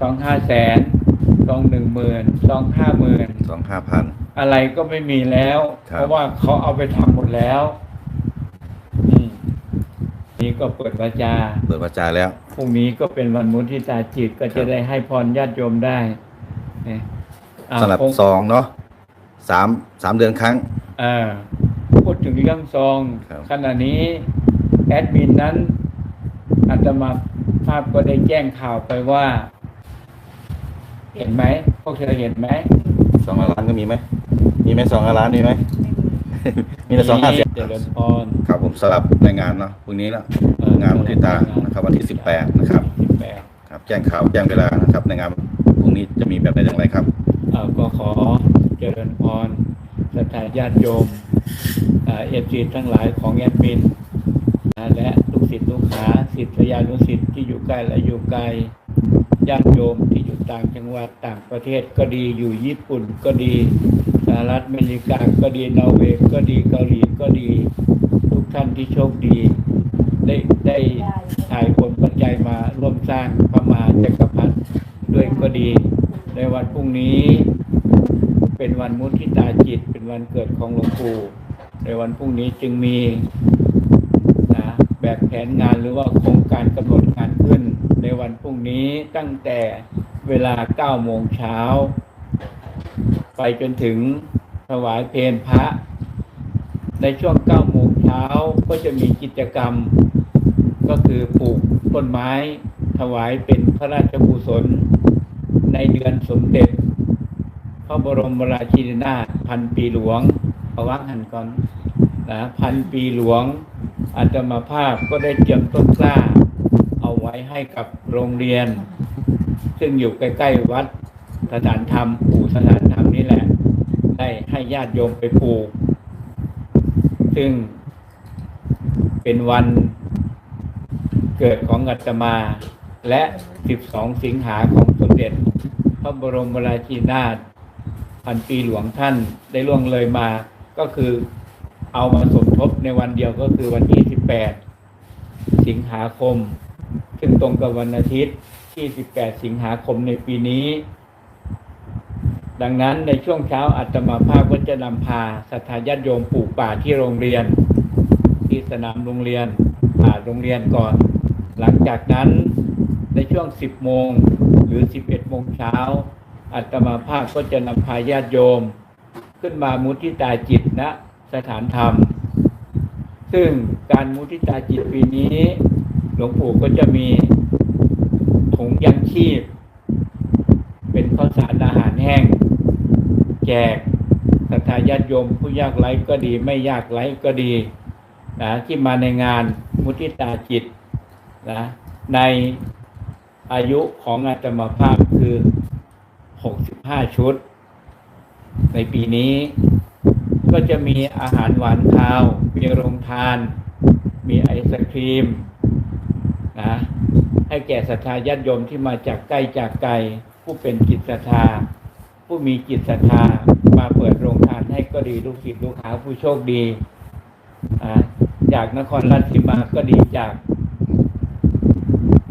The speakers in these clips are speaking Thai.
ซองห้าแสนซองหนึ่งหมื่นซองห้าหมื่นสองห้าพัน อะไรก็ไม่มีแล้ว ครับ เพราะว่าเขาเอาไปทำหมดแล้วอืมนี่ก็เปิดวาจา เปิดวาจาแล้ว พรุ่งนี้ก็เป็นวันมุทิตาจิตก็คจะรับได้ให้พรญาติโยมได้เนี่ยอ่าสำหรับองค์ซองเนาะสามสามเดือนครั้ง เอ่อพูดถึงเรื่องซองครับ ขณะนี้แอดมินนั้นอาตมาภาพก็ได้แจ้งข่าวไปว่า เห็นไหมพวกเธอเห็นไหมสองล้านก็มีไหม มีไหมสองล้านมีไหม มีแต่สองห้าสิบเจริญพรครับผมสลับในงานเนาะพรุ่งนี้แล้วเอ่องานมุทิตานะครับ วันที่18นะครับสิบแปดครับ แจ้งข่าวแจ้งเวลานะครับ ในงานพรุ่งนี้จะมีแบบไหนอย่างไรครับเอ่อก็ขอเจริญพรสถานญาติโยมเอฟซีทั้งหลายของแอดมินอ่าและลูกศิษย์ลูกหาศิษยานุศิษย์ที่อยู่ใกล้และอยู่ไกล ญาติโยมที่อยู่ต่างจังหวัดต่างประเทศก็ดีอยู่ญี่ปุ่นก็ดีสหรัฐอเมริกาก็ดีนอร์เวย์ก็ดีเกาหลีก็ดี ทุกท่านที่โชคดี ได้ได้ถ่ายผลปัจจัยมาร่วมสร้างพระมหาจักรพรรดิด้วยก็ดี ในวันพรุ่งนี้ เป็นวันมุทิตาจิต เป็นวันเกิดของหลวงปู่ในวันพรุ่งนี้จึงมีนะแบบแผนงานหรือว่าโครงการกำหนดงานขึ้น ในวันพรุ่งนี้ตั้งแต่เวลา9โมงเช้า ไปจนถึงถวายเพลพระ ในช่วง9โมงเช้าก็จะมีกิจกรรม ก็คือปลูกต้นไม้ถวายเป็นพระราชกุศล ในเดือนสมเด็จ พระบรมราชินีนาถพันปีหลวงเอาวังหันก่อนนะพันปีหลวงอาตมาภาพก็ได้เตรียมต้นกล้า ไว้ให้กับโรงเรียน ซึ่งอยู่ใกล้ๆวัดสถานธรรมปู่สถานธรรมนี่แหละ ได้ให้ญาติโยมไปปลูก ซึ่งเป็นวันเกิดของอาตมา และ 12 สิงหาของสมเด็จ พระบรมราชินาถพันปีหลวงท่านได้ล่วงเลยมา ก็คือเอามาสมทบในวันเดียวก็คือวันที่ 18 สิงหาคม ซึ่งตรงกับวันอาทิตย์ที่ 18 สิงหาคมในปีนี้ ดังนั้นในช่วงเช้าอาตมาภาพก็จะนำพาศรัทธาญาติโยมปลูกป่าที่โรงเรียน ที่สนามโรงเรียนป่าโรงเรียนก่อน หลังจากนั้นในช่วง 10 โมงหรือ 11 โมงเช้าอาตมาภาพก็จะนำพาญาติโยม ขึ้นมามุทิตาจิตณสถานธรรม ซึ่งการมุทิตาจิตปีนี้ หลวงปู่ก็จะมีถุงยังชีพ เป็นข้าวสารอาหารแห้ง แจกศรัทธาญาติโยมผู้ยากไร้ก็ดี ไม่ยากไร้ก็ดีนะที่มาในงานมุทิตาจิตนะในอายุของอาตมาภาพคือ 65 ชุด ในปีนี้ ก็จะมีอาหารหวานคาว มีโรงทาน มีไอศครีม นะให้แก่ศรัทธาญาติโยมที่มาจากใกล้จากไกลผู้เป็นจิตศรัทธา ผู้มีจิตศรัทธามาเปิดโรงทานให้ก็ดีลูกศิษย์ลูกหาผู้โชคดีจากนครราชสีมาก็ดีจาก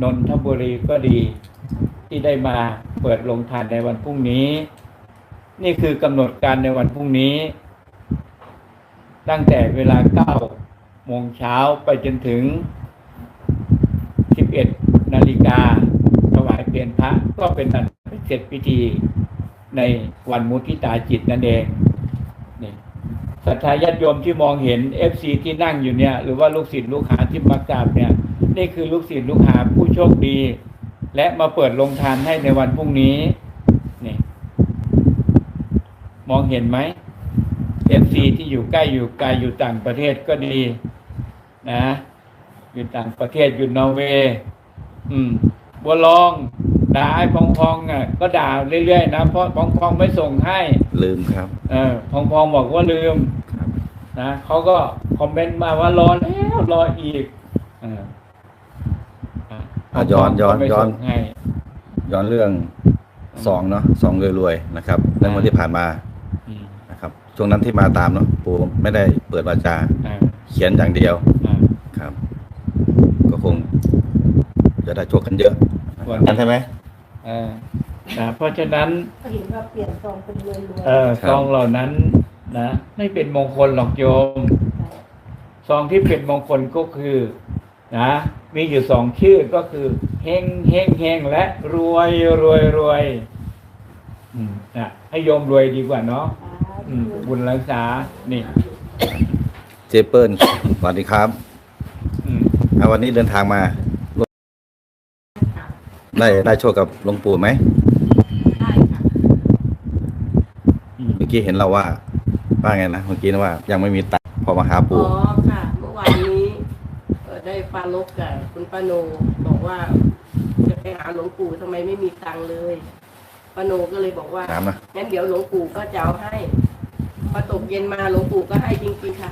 นนทบุรีก็ดีที่ได้มาเปิดโรงทานในวันพรุ่งนี้ นี่คือกำหนดการในวันพรุ่งนี้ ตั้งแต่เวลา9โมงเช้าไปจนถึง กาถวายเพลพระก็เป็นอันเสร็จพิธีในวันมุทิตาจิตนั่นเองนี่ศรัทธาญาติโยมที่มองเห็น FC ที่นั่งอยู่เนี่ย หรือว่าลูกศิษย์ลูกหาที่มากราบเนี่ย นี่คือลูกศิษย์ลูกหาผู้โชคดี และมาเปิดโรงทานให้ในวันพรุ่งนี้นี่มองเห็นไหม FC ที่อยู่ใกล้อยู่ไกลอยู่ต่างประเทศก็ดี นะ อยู่ต่างประเทศอยู่นอร์เวย์ อืมบัวลองด่าไอ้พองพองอะก็ด่าเรื่อยๆนะเพราะพองพองไม่ส่งให้ลืมครับ เออพองพองบอกว่าลืมครับนะเขาก็คอมเมนต์มาว่ารอแล้วรออีกเอออะอะย้อนย้อนก็ไม่ย้อนส่งให้ย้อนเรื่องซองเนาะซองรวยๆนะครับในวันที่ผ่านมาอืมนะครับ ช่วงนั้นที่มาตามเนาะปู่ไม่ได้เปิดวาจาอ่าเขียนอย่างเดียวอ่าครับ ก็คง จะได้โชคกันเยอะวันนั่นใช่ไหมเออนะเพราะฉะนั้นเห็นว่าเปลี่ยนซองเป็นรวยรวยเออซองเหล่านั้นนะไม่เป็นมงคลหรอกโยมซองที่เป็นมงคลก็คือนะมีอยู่สองชื่อก็คือเฮงเฮงเฮงและรวยรวยรวยอืมนะให้โยมรวยดีกว่าเนาะอืมบุญรักษา นี่ เจเปิลสวัสดีครับอืมอ่าวันนี้เดินทางมา ได้ได้โชคกับหลวงปู่ไหมได้ค่ะอืมเมื่อกี้เห็นเราว่าว่าไงนะเมื่อกี้นะว่า ยังไม่มีตังค์พอมาหาอ๋ปู่ อค่ะ เมื่อวานนี้เอ่อได้ปาลบกับคุณป้าโนบอกว่า จะไปหาหลวงปู่ทำไมไม่มีตังค์เลยป้าโนก็เลยบอกว่าถามนะ งั้นเดี๋ยวหลวงปู่ก็จะเอาให้พอตกเย็นมาหลวงปู่ก็ให้จริงๆค่ะ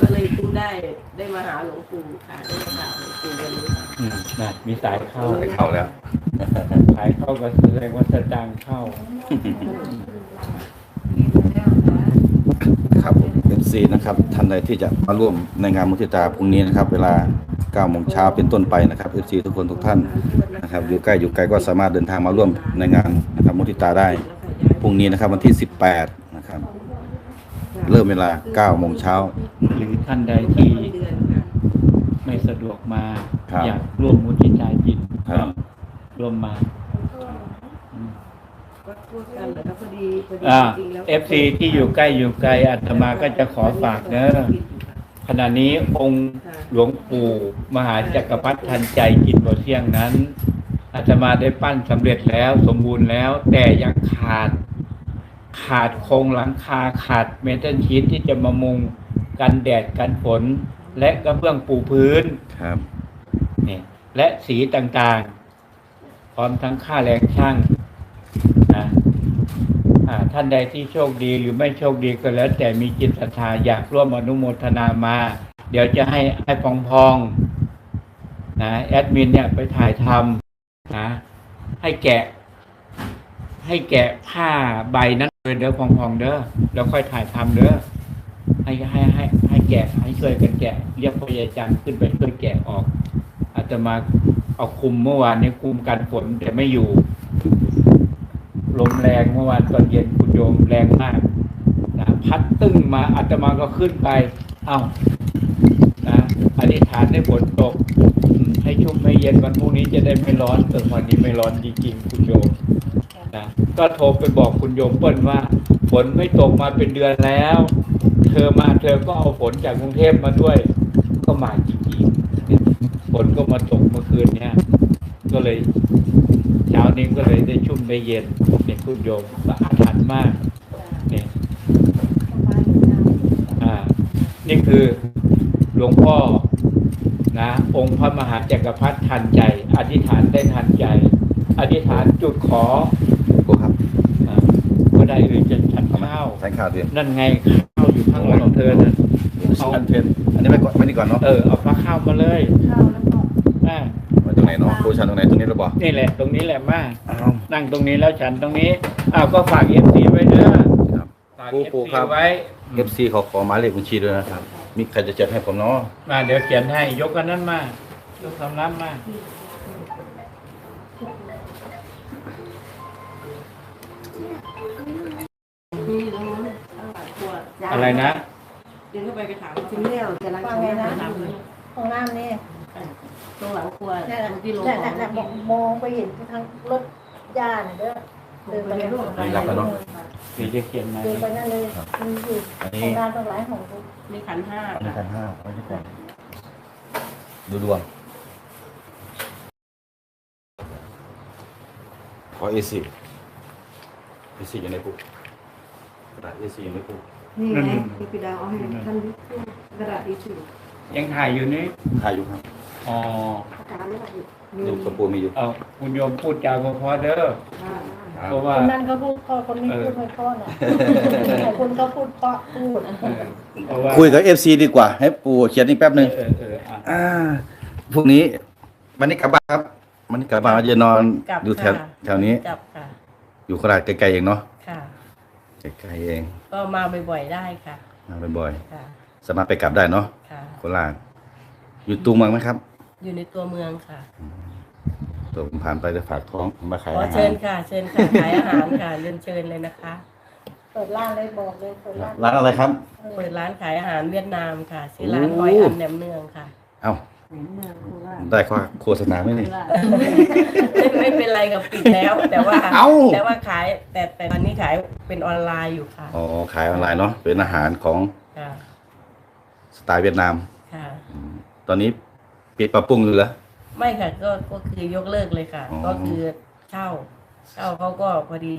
ก็เลยเพิ่ง ได้ได้มาหาหลวงปู่ค่ะได้มากราบหลวงปู่วันนี้ค่ะอืมนะมีสายเข้าไปเข้าแล้ว สายเข้าก็แสดงว่าสตางค์เข้า ครับผม FC นะครับ ท่านใดที่จะมาร่วมในงานมุทิตาพรุ่งนี้นะครับ เวลา9โมงเช้าเป็นต้นไปนะครับ FC ทุกคนทุกท่านนะครับ อยู่ใกล้อยู่ไกลก็สามารถเดินทางมาร่วมในงานนะครับมุทิตาได้พรุ่งนี้นะครับวันที่ 18นะครับ เริ่มเวลา9โมงเช้า หรือท่านใดที่เดือนค่ะไม่สะดวกมาครับอยากร่วมมุทิตาจิตครับ ร่วมมาอืมก็พูดกันแล้วพอดีพอดีอ่าจริงๆแล้วเอฟซีที่อยู่ใกล้อยู่ไกลอาตมาก็จะขอฝากเนอะขณะนี้องค์หลวงปู่มหาจักรพรรดิทันใจจิตบ่เที่ยงนั้นอาตมาได้ปั้นสำเร็จแล้วสมบูรณ์แล้ว แต่ยังขาด ขาดโครงหลังคาขาดเมทัลชีตที่จะมามุงกันแดดกันฝนและกระเบื้องปูพื้นครับนี่และสีต่างๆ พร้อมทั้งค่าแรงช่างนะอ่าท่านใดที่โชคดีหรือไม่โชคดีก็แล้ว แต่มีจิตศรัทธาอยากร่วมอนุโมทนามา เดี๋ยวจะให้ให้พองพองๆนะแอดมินเนี่ยไปถ่ายทำนะให้แกะ ให้แกะผ้าใบนั้น เลยเด้อพองพองๆเด้อแล้วค่อยถ่ายทำเด้อให้ให้ให้ให้แกะให้ช่วยกันแกะ เรียกพยาจารย์ขึ้นไปช่วยแกะออก อาตมาเอาคุมเมื่อวานนี้คุมกันฝนแต่ไม่อยู่ ลมแรงเมื่อวานตอนเย็นคุณโยมแรงมากนะพัดตึ้งมาอาตมาก็ขึ้นไป เอ้านะอธิษฐานให้ฝนตก ให้ชุ่มให้เย็นวันพรุ่งนี้จะได้ไม่ร้อนแต่วันนี้ไม่ร้อนจริงๆคุณโยม นะก็โทรไปบอกคุณโยมเปิ้ลว่า ฝนไม่ตกมาเป็นเดือนแล้ว เธอมาเธอก็เอาฝนจากกรุงเทพมาด้วย ก็มาจริงๆฝนก็มาตกเมื่อคืนเนี้ยก็เลยเช้านี้ก็เลยได้ชุ่มได้เย็นเนี่ยคุณโยมก็อาถรรพ์มากเนี่ยอ่า นี่คือหลวงพ่อนะองค์พระมหาจักรพรรดิทันใจ อธิษฐานได้ทันใจ อธิษฐานจุดขอ ก็ได้อื่นจะฉันข้าวใส่ข้าวด้วยนั่นไงข้าวอยู่ข้างหลังเธอนะเอาอันเพนอันนี้ไปก่อนไม่นี่ก่อนเนาะเออเอาปลาข้าวมาเลยข้าวแล้วก็อ่าไว้ตรงไหนเนาะครูชันตรงไหนตรงนี้หรือเปล่านี่แหละตรงนี้แหละมาอ้าวนั่งตรงนี้แล้วฉันตรงนี้อ้าวก็ฝากเอฟซีไว้เด้อครับฝากครูเอฟครูซีครับไว้ FC ขอขอหมายเลขบัญชีด้วยนะครับ มีใครจะจดให้ผมเนาะมาเดี๋ยวเขียนให้ยกกันนั้นมายกคำนั้นมา อะไรนะ เดินเข้าไปกระถางถึงเลี้ยวจะรักว่าว่าไงไงนะนะห้องน้ำนี่ตรงหลังครัวนั่นแหละที่ลงนั่นแหละนั่นแหละมองไปเห็นทางรถย่าน่ะเด้อเดินไปเลยลูกไม่รับแล้วเนาะเดี๋ยวจะเขียนมาเดินไปนั่นเลยมันอยู่อันนี้ห้องน้ำตรงหลายห้องมีขันห้าอันนี้พันห้าไว้ที่ก่อนดูดวงขอ AC AC อยู่ในปุ๊กกระดาษ AC อยู่ในปุ๊ก นี่ไงพี่ปิดาเอาให้ท่านกระดาษอีชื่อยังถ่ายอยู่นี่ถ่ายอยู่ครับอ๋ออาจารย์ไม่ได้ดูกระปูมีอยู่เอาคุณโยมพูดจาเพอๆเด้อครับเพราะคว่านนั้นเขาพูดเพอคนนี้พูดไม่เพอน่ะคนเขาพูดเพราะพูดเออเพราะว่าคุยกับ FC ดีกว่า ให้ปูเขียนอีกแป๊บหนึ่งเออเอออะอ่าพรุ่งนี้ วันนี้กลับบ้านครับวันนี้กลับบ้านจะนอนอยู่แถวแถวนี้กลับค่ะอยู่โคราชไกลๆเองเนาะค่ะ ไกลๆเองก็มาบ่อยๆได้ค่ะมาบ่อยค่ะๆสามารถไปกลับได้เนาะค่ะ โคราชอยู่ตูเมืองไหมครับอยู่ในตัวเมืองค่ะตัวผมผ่านไปจะฝากท้องมาขายขออาหาเชิรญค่ะ เชิญค่ะขายอาหารค่ะเรียนเชิญเลยนะคะ เปิดร้านเลยบอกเลยเปิดร้านร้านอะไรครับ เปิดร้านขายอาหารเวียดนามค่ะชื่อร้านโอ้ หอยอันแหนมเนืองค่ะ เอ้า ได้ข้อโฆษณาไหมนี่ไม่ไม่เป็นไรกับปิดแล้ว แต่ว่าเอ้า แต่ว่าขาย แต่แต่ตอนนี้ขายเป็นออนไลน์อยู่ค่ะอ๋อขายออนไลน์เนาะเป็นอาหารของค่ะสไตล์เวียดนาม ค่ะ ตอนนี้ปิดปรับปรุงอยู่แล้วไม่ค่ะก็ก็คือยกเลิกเลยค่ะ อ๋อ ก็คือเช่าเช่าเขาก็พอดี